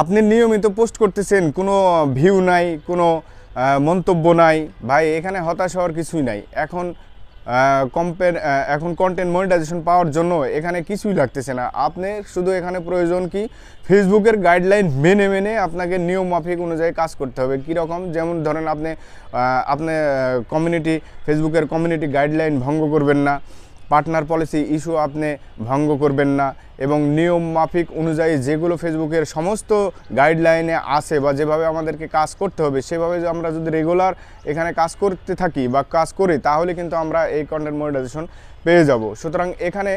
আপনি নিয়মিত পোস্ট করতেছেন, কোনো ভিউ নাই, কোনো মন্তব্য নাই, ভাই এখানে হতাশ হওয়ার কিছুই নাই। এখন কম্পেন এখন কন্টেন্ট মনিটাইজেশন পাওয়ার জন্য এখানে কিছুই লাগতেছে না। আপনি শুধু এখানে প্রয়োজন কি? ফেসবুকের গাইডলাইন মেনে মেনে আপনাকে নিয়ম মাফিক অনুযায়ী কাজ করতে হবে। কীরকম? যেমন ধরেন আপনি আপনি কমিউনিটি ফেসবুকের কমিউনিটি গাইডলাইন ভঙ্গ করবেন না। পার্টনার পলিসি ইস্যু আপনি ভঙ্গ করবেন না এবং নিয়ম মাফিক অনুযায়ী যেগুলো ফেসবুকের সমস্ত গাইডলাইনে আছে বা যেভাবে আমাদেরকে কাজ করতে হবে, সেভাবে আমরা যদি রেগুলার এখানে কাজ করতে থাকি বা কাজ করি, তাহলে কিন্তু আমরা এই কন্টেন্ট মনিটাইজেশন পেয়ে যাব। সুতরাং এখানে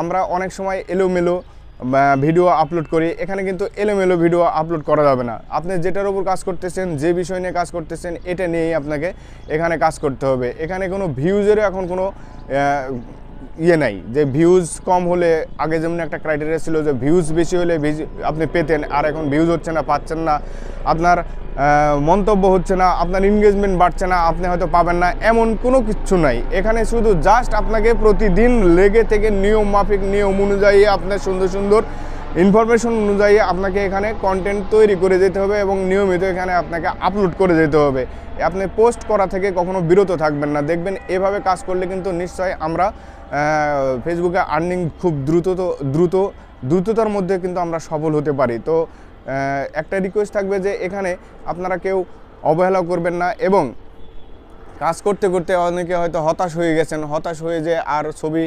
আমরা অনেক সময় এলোমেলো ভিডিও আপলোড করি, এখানে কিন্তু এলোমেলো ভিডিও আপলোড করা যাবে না। আপনি যেটার উপর কাজ করতেছেন, যে বিষয় নিয়ে কাজ করতেছেন, এটা নিয়েই আপনাকে এখানে কাজ করতে হবে। এখানে কোনো ভিউজেরও এখন কোনো ইয়ে নাই, যে ভিউজ কম হলে আগে যেমন একটা ক্রাইটেরিয়া ছিল যে ভিউজ বেশি হলে আপনি পেতেন, আর এখন ভিউজ হচ্ছে না, পাচ্ছেন না। আপনার মন্তব্য হচ্ছে না, আপনার এনগেজমেন্ট বাড়ছে না, আপনি হয়তো পাবেন না, এমন কোনো কিছু নাই। এখানে শুধু জাস্ট আপনাকে প্রতিদিন লেগে থেকে নিয়ম মাফিক, নিয়ম অনুযায়ী আপনার সুন্দর সুন্দর ইনফরমেশন অনুযায়ী আপনাকে এখানে কন্টেন্ট তৈরি করে যেতে হবে এবং নিয়মিত এখানে আপনাকে আপলোড করে যেতে হবে। আপনি পোস্ট করা থেকে কখনো বিরত থাকবেন না। দেখবেন এভাবে কাজ করলে কিন্তু নিশ্চয়ই আমরা ফেসবুকে আর্নিং খুব দ্রুত দ্রুত, দ্রুততার মধ্যে কিন্তু আমরা সফল হতে পারি। তো একটা রিকোয়েস্ট থাকবে যে এখানে আপনারা কেউ অবহেলা করবেন না এবং কাজ করতে করতে অনেকে হয়তো হতাশ হয়ে গেছেন, হতাশ হয়ে যে আর ছবি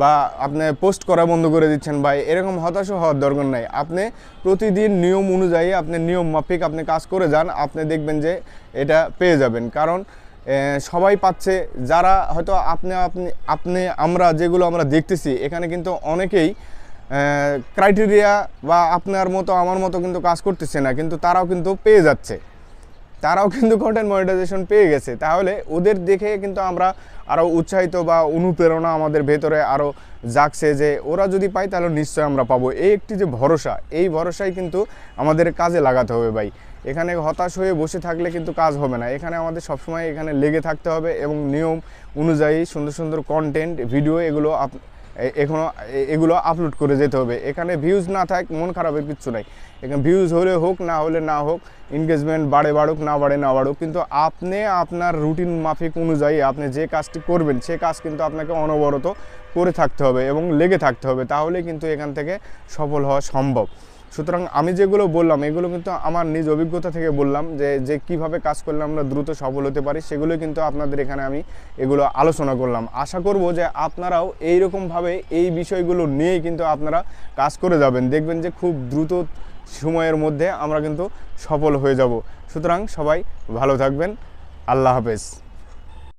বা আপনি পোস্ট করা বন্ধ করে দিচ্ছেন ভাই, এরকম হতাশও হওয়ার দরকার নাই। আপনি প্রতিদিন নিয়ম অনুযায়ী আপনি নিয়ম মাফিক আপনি কাজ করে যান, আপনি দেখবেন যে এটা পেয়ে যাবেন। কারণ সবাই পাচ্ছে, যারা হয়তো আপনি আপনি আপনি, আমরা যেগুলো আমরা দেখতেছি, এখানে কিন্তু অনেকেই ক্রাইটেরিয়া বা আপনার মতো, আমার মতো কিন্তু কাজ করতেছে না, কিন্তু তারাও কিন্তু পেয়ে যাচ্ছে। তারাও কিন্তু কন্টেন্ট মনিটাইজেশন পেয়ে গেছে। তাহলে ওদের দেখে কিন্তু আমরা আরও উৎসাহিত বা অনুপ্রেরণা আমাদের ভেতরে আরও জাগছে যে ওরা যদি পায় তাহলে নিশ্চয় আমরা পাবো। এই একটি যে ভরসা, এই ভরসাই কিন্তু আমাদের কাজে লাগাতে হবে ভাই। এখানে হতাশ হয়ে বসে থাকলে কিন্তু কাজ হবে না। এখানে আমাদের সবসময় এখানে লেগে থাকতে হবে এবং নিয়ম অনুযায়ী সুন্দর সুন্দর কন্টেন্ট ভিডিও এগুলো আপ এ- এখনও এ- এগুলো আপলোড করে যেতে হবে। এখানে ভিউজ না থাক, মন খারাপের কিচ্ছু নাই। এখানে ভিউজ হলে হোক, না হলে না হোক এনগেজমেন্ট বাড়ে বাড়ুক, না বাড়ে না বাড়ুক, কিন্তু আপনি আপনার রুটিন মাফিক অনুযায়ী আপনি যে কাজটি করবেন, সে কাজ কিন্তু আপনাকে অনবরত করে থাকতে হবে এবং লেগে থাকতে হবে। তাহলে কিন্তু এখান থেকে সফল হওয়া সম্ভব। সুতরাং আমি যেগুলো বললাম, এগুলো কিন্তু আমার নিজ অভিজ্ঞতা থেকে বললাম যে যে কীভাবে কাজ করলে আমরা দ্রুত সফল হতে পারি সেগুলো কিন্তু আপনাদের এখানে আমি এগুলো আলোচনা করলাম। আশা করব যে আপনারাও এইরকমভাবে এই বিষয়গুলো নিয়েই কিন্তু আপনারা কাজ করে যাবেন। দেখবেন যে খুব দ্রুত সময়ের মধ্যে আমরা কিন্তু সফল হয়ে যাব। সুতরাং সবাই ভালো থাকবেন। আল্লাহ হাফেজ।